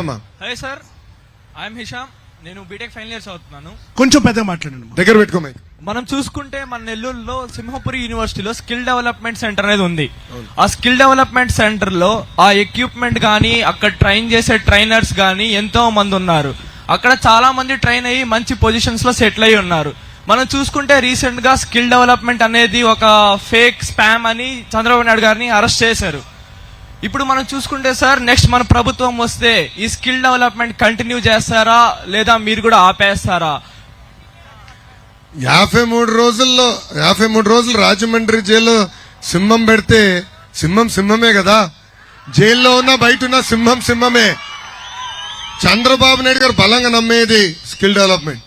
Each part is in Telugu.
హాయ్ సార్ ఐఎమ్ హిషామ్ నేను బీటెక్ ఫైనల్ ఇయర్స్ అవుతున్నాను కొంచెం పెద్దగా మాట్లాడండి దగ్గర పెట్టుకో మనం చూసుకుంటే మన నెల్లూరులో సింహపురి యూనివర్సిటీలో స్కిల్ డెవలప్మెంట్ సెంటర్ అనేది ఉంది. ఆ స్కిల్ డెవలప్మెంట్ సెంటర్లో ఆ ఎక్విప్మెంట్ గానీ అక్కడ ట్రైన్ చేసే ట్రైనర్స్ గానీ ఎంతో మంది ఉన్నారు. అక్కడ చాలా మంది ట్రైన్ అయ్యి మంచి పొజిషన్స్లో సెటిల్ అయి ఉన్నారు. మనం చూసుకుంటే రీసెంట్గా స్కిల్ డెవలప్మెంట్ అనేది ఒక ఫేక్ స్పామ్ అని చంద్రబాబు నాయుడు గారిని అరెస్ట్ చేశారు. ఇప్పుడు మనం చూసుకుంటే సార్ నెక్స్ట్ మన ప్రభుత్వం వస్తే ఈ స్కిల్ డెవలప్మెంట్ కంటిన్యూ చేస్తారా లేదా మీరు కూడా ఆపేస్తారా? యాభై మూడు రోజుల్లో యాభై మూడు రోజులు రాజమండ్రి జైల్లో సింహం పెడితే సింహం సింహమే కదా? జైల్లో ఉన్న బయట ఉన్న సింహం సింహమే. చంద్రబాబు నాయుడు గారు బలంగా నమ్మేది స్కిల్ డెవలప్మెంట్.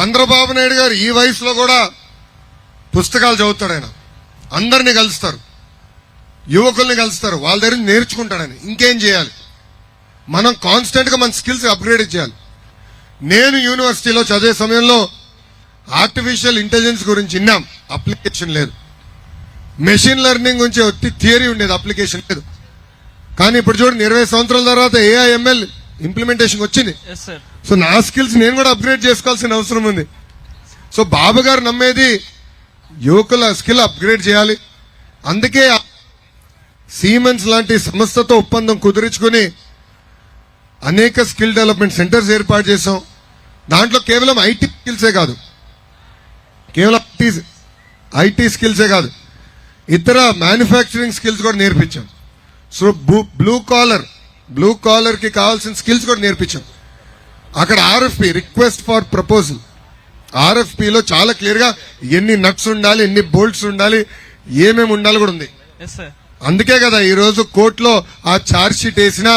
చంద్రబాబు నాయుడు గారు ఈ వయసులో కూడా పుస్తకాలు చదువుతాడు ఆయన. అందరినీ కలుస్తారు. యువకుల్ని కలుస్తారు. వాళ్ళ దగ్గర నుంచి నేర్చుకుంటాడు ఆయన ఇంకేం చేయాలి? మనం కాన్స్టెంట్గా మన స్కిల్స్ అప్గ్రేడ్ చేయాలి. నేను యూనివర్సిటీలో చదివే సమయంలో ఆర్టిఫిషియల్ ఇంటెలిజెన్స్ గురించి విన్నాం. అప్లికేషన్ లేదు. మెషిన్ లెర్నింగ్ గురించి ఒట్టి థియరీ ఉండేది. అప్లికేషన్ లేదు. కానీ ఇప్పుడు చూడండి ఇరవై సంవత్సరాల తర్వాత ఏఐఎంఎల్ ఇంప్లిమెంటేషన్ వచ్చింది. సో నా స్కిల్స్ నేను కూడా అప్గ్రేడ్ చేసుకోవాల్సిన అవసరం ఉంది. సో బాబు గారు నమ్మేది యువకుల స్కిల్ అప్గ్రేడ్ చేయాలి. అందుకే సీమెన్స్ లాంటి సంస్థతో ఒప్పందం కుదుర్చుకుని అనేక స్కిల్ డెవలప్మెంట్ సెంటర్స్ ఏర్పాటు చేసాం దాంట్లో కేవలం ఐటీ స్కిల్సే కాదు. కేవలం ఐటీ ఐటీ స్కిల్సే కాదు. ఇతర మ్యానుఫ్యాక్చరింగ్ స్కిల్స్ కూడా నేర్పించాం. సో బ్లూ కాలర్ బ్లూ కాలర్కి కావాల్సిన స్కిల్స్ కూడా నేర్పించాం. అక్కడ ఆర్ఎఫ్పి రిక్వెస్ట్ ఫర్ ప్రపోజల్ ఆర్ఎఫ్పిలో చాలా క్లియర్గా ఎన్ని నట్స్ ఉండాలి ఎన్ని బోల్ట్స్ ఉండాలి ఏమేమి ఉండాలి కూడా ఉంది. అందుకే కదా ఈ రోజు కోర్టులో ఆ ఛార్జ్ షీట్ వేసినా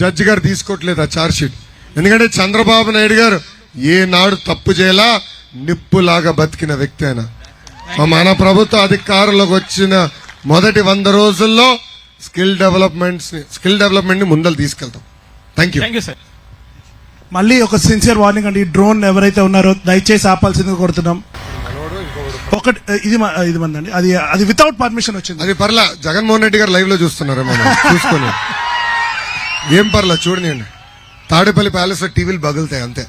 జడ్జి గారు తీసుకోవట్లేదు ఆ ఛార్జ్ షీట్ ఎందుకంటే చంద్రబాబు నాయుడు గారు ఏనాడు తప్పు చేయాలా నిప్పులాగా బతికిన వ్యక్తి ఆయన. మన ప్రభుత్వ అధికారంలోకి వచ్చిన మొదటి వంద రోజుల్లో స్కిల్ డెవలప్మెంట్స్ స్కిల్ డెవలప్మెంట్ని ముందలు తీసుకెళ్తాం. Thank you thank you sir మళ్ళీ ఒక సిన్సియర్ వార్నింగ్ అండి. ఈ డ్రోన్ ఎవరైతే ఉన్నారో దయచేసి ఆపాల్సిందిగా కొడుతున్నాం ఒకటి ఇది ఇది మందండి. అది అది వితౌట్ పర్మిషన్ వచ్చింది. అది పర్లా జగన్మోహన్ రెడ్డి గారు లైవ్లో చూస్తున్నారు చూసుకొని. ఏం పర్లా చూడండి తాడేపల్లి ప్యాలెస్లో టీవీలు బగులుతాయి అంతే.